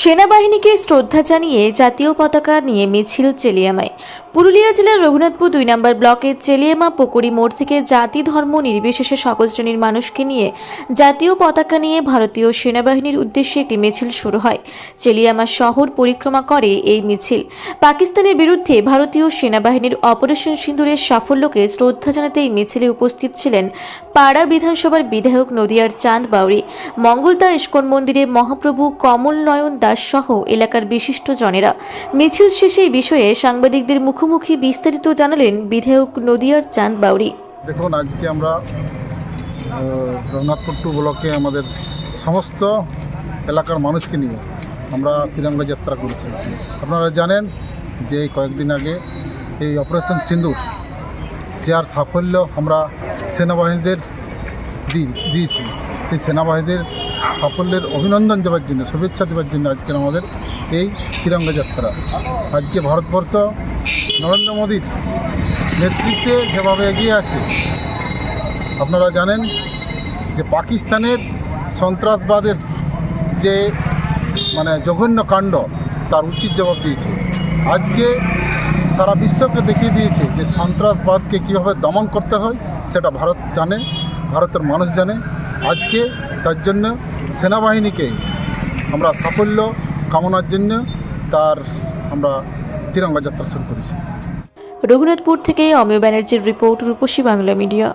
সেনাবাহিনীকে শ্রদ্ধা জানিয়ে জাতীয় পতাকা নিয়ে মিছিল চেলিয়ামায়। পুরুলিয়া জেলার রঘুনাথপুর দুই নম্বর ব্লকের চেলিয়ামা পুকুরি মোড় থেকে জাতি ধর্ম নির্বিশেষে সকল শ্রেণির মানুষকে নিয়ে জাতীয় পতাকা নিয়ে ভারতীয় সেনাবাহিনীর উদ্দেশ্যে একটি মিছিল শুরু হয়। চেলিয়ামা শহর পরিক্রমা করে এই মিছিল। পাকিস্তানের বিরুদ্ধে ভারতীয় সেনাবাহিনীর অপারেশন সিন্দুরের সাফল্যকে শ্রদ্ধা জানাতে এই মিছিলে উপস্থিত ছিলেন পাড়া বিধানসভার বিধায়ক নদিয়ার চাঁদ বাউরি, মঙ্গলদা ইস্কন মন্দিরে মহাপ্রভু কমল নয়ন দাস সহ এলাকার বিশিষ্ট জনেরা। মিছিল শেষে এই বিষয়ে সাংবাদিকদের মুখোমুখি বিস্তারিত জানালেন বিধায়ক নদিয়ার চাঁদ বাউরি। দেখুন, আজকে আমরা রঘুনাথপুর টু ব্লকে আমাদের সমস্ত এলাকার মানুষকে নিয়ে আমরা তিরঙ্গা যাত্রা করেছি। আপনারা জানেন যে কয়েকদিন আগে এই অপারেশন সিন্দুর, যার সাফল্য আমরা সেনাবাহিনীদের দিয়েছি। সেই সেনাবাহিনীদের সাফল্যের অভিনন্দন দেওয়ার জন্য, শুভেচ্ছা দেওয়ার জন্য আজকের আমাদের এই তিরঙ্গা যাত্রা। আজকে ভারতবর্ষ নরেন্দ্র মোদীর নেতৃত্বে যেভাবে এগিয়ে আছে, আপনারা জানেন যে পাকিস্তানের সন্ত্রাসবাদের যে মানে জঘন্য কাণ্ড, তার উচিত জবাব দিয়েছে। আজকে সারা বিশ্বকে দেখিয়ে দিয়েছে যে সন্ত্রাসবাদকে কীভাবে দমন করতে হয়, সেটা ভারত জানে, ভারতের মানুষ জানে। আজকে তার জন্য সেনাবাহিনীকে আমরা সাফল্য কামনার জন্য তার আমরা যাত্রা শুরু রঘুনাথপুর থেকে অমিয় ব্যানার্জির রিপোর্ট রূপসী বাংলা মিডিয়া।